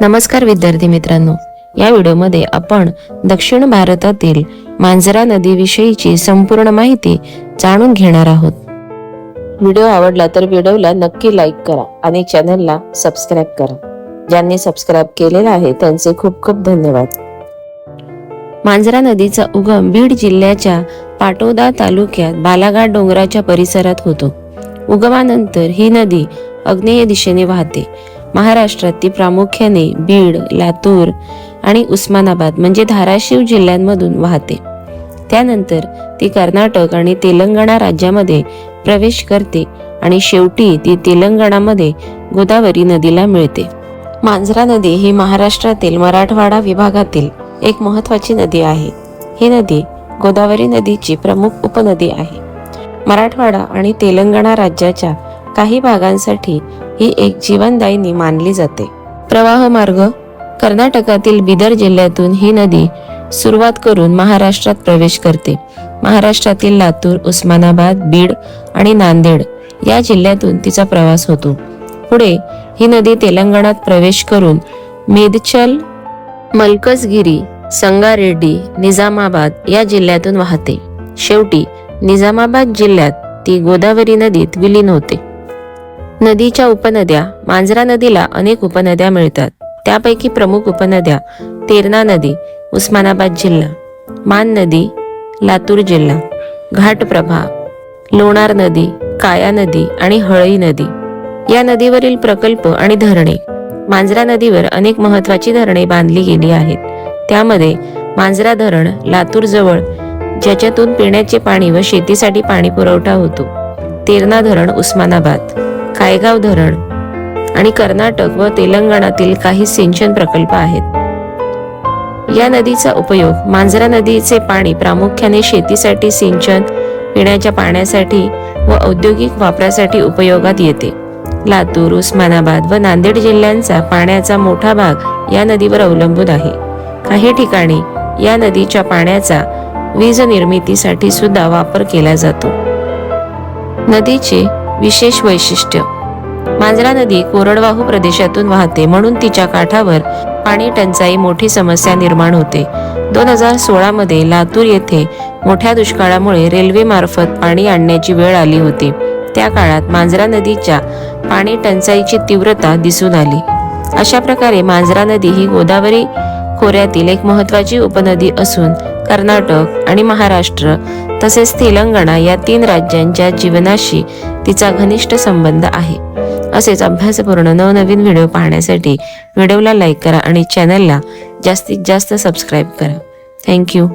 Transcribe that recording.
नमस्कार विद्यार्थी मित्रांनो. या व्हिडिओमध्ये आपण दक्षिण भारतातील मांजरा नदीविषयीची संपूर्ण माहिती जाणून घेणार आहोत. व्हिडिओ आवडला तर व्हिडिओला नक्की लाईक करा आणि चॅनलला सबस्क्राईब करा. ज्यांनी सबस्क्राईब केलेलं आहे त्यांचे खूप खूप धन्यवाद. मांजरा नदीचा उगम बीड जिल्ह्याच्या पाटोदा तालुक्यात बालाघाट डोंगराच्या परिसरात होतो. उगमानंतर ही नदी अग्नेय दिशेने वाहते. महाराष्ट्रात ती प्रामुख्याने बीड लातूर आणि उस्मानाबाद म्हणजे धाराशिव जिल्ह्यांमधून वाहते. त्यानंतर ती कर्नाटक आणि तेलंगणा राज्यामध्ये प्रवेश करते आणि शेवटी ती तेलंगणामध्ये गोदावरी नदीला मिळते. मांजरा नदी ही महाराष्ट्रातील मराठवाडा विभागातील एक महत्वाची नदी आहे. ही नदी गोदावरी नदीची प्रमुख उपनदी आहे. मराठवाडा आणि तेलंगणा राज्याच्या काही भागांसाठी ही एक जीवनदायिनी मानली जाते. प्रवाह मार्ग कर्नाटकातील बिदर जिल्ह्यातून ही नदी सुरुवात करून महाराष्ट्रात प्रवेश करते. महाराष्ट्रातील लातूर उस्मानाबाद बीड आणि नांदेड या जिल्ह्यातून तिचा प्रवास होतो. पुढे ही नदी तेलंगणात प्रवेश करून मेदचल मलकजगिरी संगारेड्डी निजामाबाद या जिल्ह्यातून वाहते. शेवटी निजामाबाद जिल्ह्यात ती गोदावरी नदीत विलीन होते. नदीच्या उपनद्या. मांजरा नदीला अनेक उपनद्या मिळतात. त्यापैकी प्रमुख उपनद्या तेरणा नदी उस्मानाबाद जिल्हा मान नदी लातूर जिल्हा घाटप्रभा लोणार नदी काया नदी आणि हळई नदी. या नदीवरील प्रकल्प आणि धरणे मांजरा नदीवर अनेक महत्वाची धरणे बांधली गेली आहेत. त्यामध्ये मांजरा धरण लातूरजवळ ज्याच्यातून पिण्याचे पाणी व शेतीसाठी पाणी पुरवठा होतो. तेरणा धरण उस्मानाबाद. कायगाव धरण आणि कर्नाटक व तेलंगणातील काही सिंचन प्रकल्प आहेत. या नदीचा उपयोग मांजरा नदीचे पाणी प्रामुख्याने शेतीसाठी सिंचन पिण्याच्या पाण्यासाठी व औद्योगिक वापरासाठी उपयोगात येते. लातूर उस्मानाबाद व नांदेड जिल्ह्यांचा पाण्याचा मोठा भाग या नदीवर अवलंबून आहे. काही ठिकाणी या नदीच्या पाण्याचा वीज निर्मितीसाठी सुद्धा वापर केला जातो. नदीचे विशेष वैशिष्ट्य. मांजरा नदी कोरडवाहू प्रदेशातून वाहते म्हणून तिच्या काठावर पाणी टंचाई मोठी समस्या निर्माण होते. दोन हजार सोळा मध्ये लातूर येथे मोठ्या दुष्काळामुळे रेल्वे मार्फत पाणी आणण्याची वेळ आली होती. त्या काळात मांजरा नदीच्या पाणी टंचाईची तीव्रता दिसून आली. अशा प्रकारे मांजरा नदी ही गोदावरी खोऱ्यातील एक महत्वाची उपनदी असून कर्नाटक आणि महाराष्ट्र तसेच तेलंगणा या तीन राज्यांच्या जीवनाशी तिचा घनिष्ठ संबंध आहे. असेच अभ्यासपूर्ण नवनवीन व्हिडिओ पाहण्यासाठी व्हिडिओला लाईक करा आणि चॅनलला जास्तीत जास्त सबस्क्राईब करा. थँक्यू.